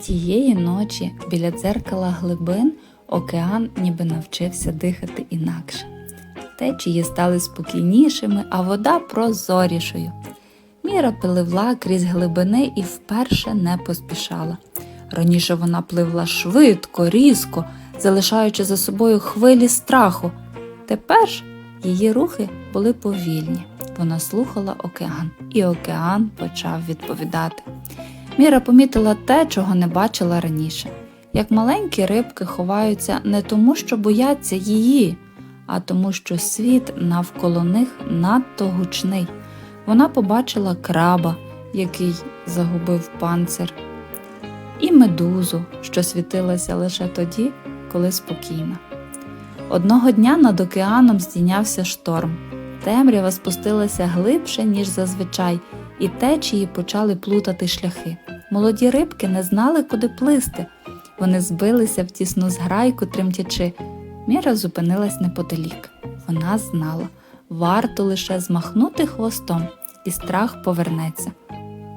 Тієї ночі біля дзеркала глибин океан ніби навчився дихати інакше. Течії стали спокійнішими, а вода прозорішою. Міра пливла крізь глибини і вперше не поспішала. Раніше вона пливла швидко, різко, залишаючи за собою хвилі страху. Тепер ж її рухи були повільні. Вона слухала океан, і океан почав відповідати. Міра помітила те, чого не бачила раніше. Як маленькі рибки ховаються не тому, що бояться її, а тому, що світ навколо них надто гучний. Вона побачила краба, який загубив панцир, і медузу, що світилася лише тоді, коли спокійна. Одного дня над океаном здійнявся шторм. Темрява спустилася глибше, ніж зазвичай, і течії почали плутати шляхи. Молоді рибки не знали, куди плисти. Вони збилися в тісну зграйку, тремтячи. Міра зупинилась неподалік. Вона знала, варто лише змахнути хвостом, і страх повернеться.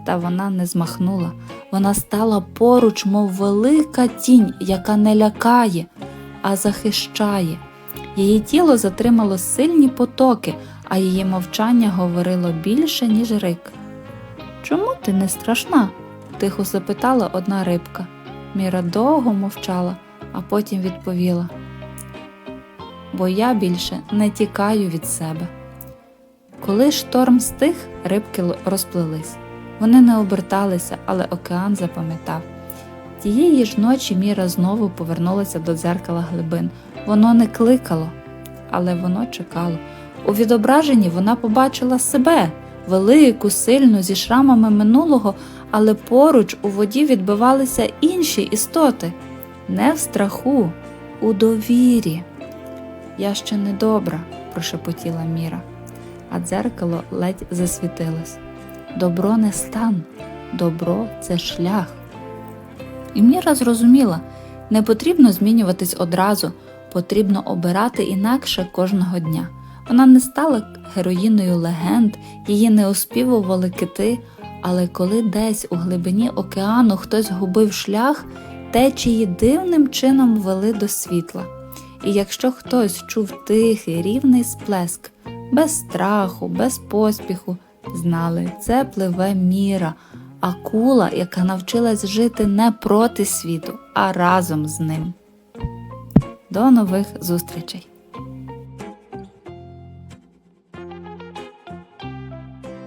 Та вона не змахнула, вона стала поруч, мов велика тінь, яка не лякає, а захищає. Її тіло затримало сильні потоки, а її мовчання говорило більше, ніж рик. Чому ти не страшна? Тихо запитала одна рибка. Міра довго мовчала, а потім відповіла: Бо я більше не тікаю від себе. Коли шторм стих, рибки розплились. Вони не оберталися, але океан запам'ятав. Тієї ж ночі Міра знову повернулася до дзеркала глибин. Воно не кликало, але воно чекало. У відображенні вона побачила себе велику, сильну, зі шрамами минулого, але поруч у воді відбивалися інші істоти. Не в страху, у довірі. Я ще не добра, прошепотіла Міра, а дзеркало ледь засвітилось. Добро не стан, добро це шлях. І Міра зрозуміла, не потрібно змінюватись одразу, потрібно обирати інакше кожного дня. Вона не стала героїною легенд, її не оспівували кити, але коли десь у глибині океану хтось губив шлях, течії дивним чином вели до світла. І якщо хтось чув тихий, рівний сплеск, без страху, без поспіху, знали, це пливе міра, акула, яка навчилась жити не проти світу, а разом з ним. До нових зустрічей!